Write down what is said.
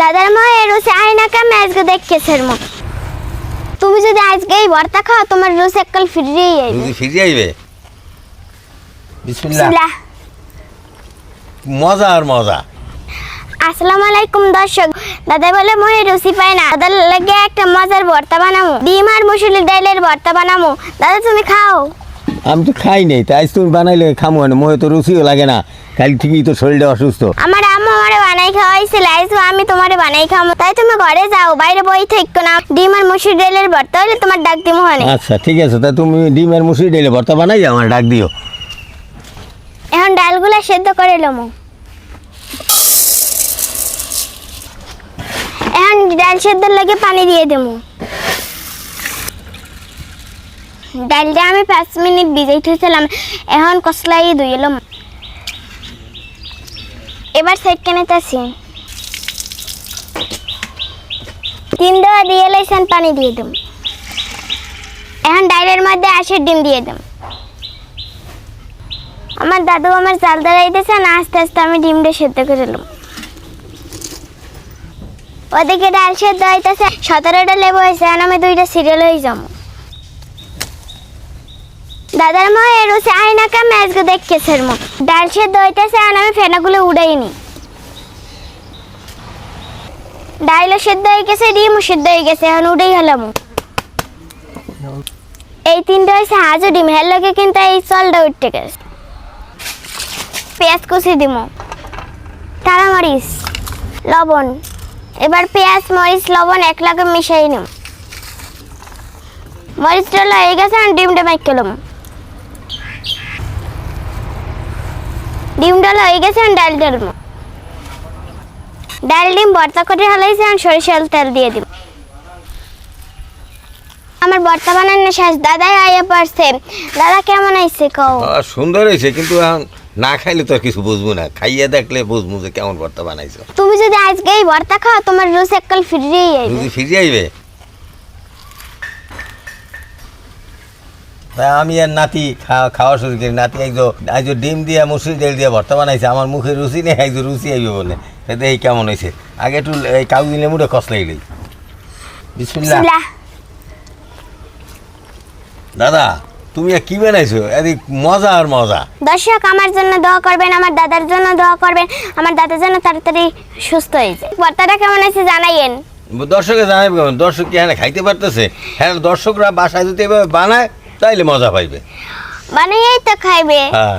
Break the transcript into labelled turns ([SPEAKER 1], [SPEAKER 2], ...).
[SPEAKER 1] দাদার মায়ের রুচি আয় না কেমন আজকে দেখেছের মো। তুমি যদি আজকে এই ভর্তা খাও তোমার রুচি এককাল ফিরিয়েই আইবে।
[SPEAKER 2] রুজি ফিরে আইবে? বিসমিল্লাহ।
[SPEAKER 1] বিসমিল্লাহ।
[SPEAKER 2] মজা আর মজা।
[SPEAKER 1] আসসালামু আলাইকুম দর্শক। দাদা বলে মহে রুচি পায় না। দাদার লাগে একটা মজার ভর্তা বানামু। ডিম আর মুসুরির ডাইলের ভর্তা বানামু। দাদা তুমি খাও।
[SPEAKER 2] আমি তো খাই নাই তাই তুমি বানাইলে খামো না মোহে তো রুচিও লাগে না। কাল ঠিকই তো শরীরটা অসুস্থ।
[SPEAKER 1] আমার আম্মু আমারে বানাই খাওয়াইছিল আইসো আমি তোমারে বানাই খামো। তাই তুমি ঘরে যাও বাইরে বই থেকো না। ডিম আর মুসুর ডাইলের ভর্তা হলে তোমার ডাক দিমু হনে
[SPEAKER 2] আচ্ছা ঠিক আছে তা তুমি ডিমের মুসুরি ডেলে ভর্তা বানাই আমার ডাক দিও।
[SPEAKER 1] এখন ডালগুলা সেদ্ধ করে লমু। এখন ডাল সেদ্ধর লাগে পানি দিয়ে দেবো। ডালটা আমি পাঁচ মিনিট ভিজাই থুয়েছিলাম এখন কসলাই ধুয়ে এলাম এবার সাইড কেনে তাছি তিন দেওয়া দিয়ে লাইছেন পানি দিয়ে দেব এখন ডালের মধ্যে আশের ডিম দিয়ে দিম। আমার দাদু আমার চাল দাঁড়াইতেছে না, আস্তে আস্তে আমি ডিমটা সেদ্ধ করে এলাম ওদিকে ডাল সেদ্ধ হইতেছে, সতেরোটা লেবু হয়েছে আর আমি দুইটা সিরিয়াল হয়ে যাব। দাদার মা এর হচ্ছে আয় না কেমন আজকে দেখেছে মো ডাল সেদ্ধ হইতেছে আর আমি ফেনাগুলো উড়াইনি। ডাইলও সেদ্ধ হয়ে গেছে, ডিমও সেদ্ধ হয়ে গেছে, এখন উড়েই হলাম। এই তিনটা হয়েছে হাজু ডিম, হের লগে কিন্তু এই চল চলটা উঠতে গেছে। পেঁয়াজ কুচি দিব তারা মরিচ, লবণ। এবার পেঁয়াজ, মরিচ, লবণ এক লাগে মিশাই নিম। মরিচটা হয়ে গেছে আর ডিমটা মাইক করলাম ডিমটা হয়ে গেছে আর ডাল ডালম ডাল ডিম ভর্তা করে হালাইছে আর সরিষার তেল দিয়ে দিব আমার ভর্তা বানানো শেষ দাদাই আইয়া পারছে দাদা কেমন আইছে কও?
[SPEAKER 2] সুন্দর হয়েছে কিন্তু এখন না খাইলে তো কিছু বুঝব না। খাইয়ে দেখলে বুঝব যে কেমন ভর্তা বানাইছো।
[SPEAKER 1] তুমি যদি আজকে এই ভর্তা খাও তোমার রোজ এককাল ফিরিয়েই আইবে
[SPEAKER 2] রুজি ফিরে আইবে তা আমি আর নাতি খাওয়া খাওয়া শুরু করি। নাতি একজন আজ ডিম দিয়ে মুসুর ডাল দিয়ে ভর্তা বানাইছে আমার মুখে রুচি নেই একজন রুচি আইবে বলে। সেটা এই কেমন হয়েছে আগে একটু এই কাগজ লেবুটা কষলাই লই বিসমিল্লাহ। দাদা তুমি কি বানাইছো? এদিক মজা আর মজা।
[SPEAKER 1] দর্শক আমার জন্য দোয়া করবেন আমার দাদার জন্য দোয়া করবেন। আমার দাদার জন্য তাড়াতাড়ি সুস্থ হয়ে যায়। ভর্তাটা কেমন আছে জানাইয়েন।
[SPEAKER 2] দর্শকে কেমন? দর্শক কি হ্যাঁ খাইতে পারতেছে? হ্যাঁ দর্শকরা বাসায় যদি এভাবে বানায় তাইলে মজা পাইবে।
[SPEAKER 1] বানাইয়াই তো খাইবে।
[SPEAKER 2] হ্যাঁ।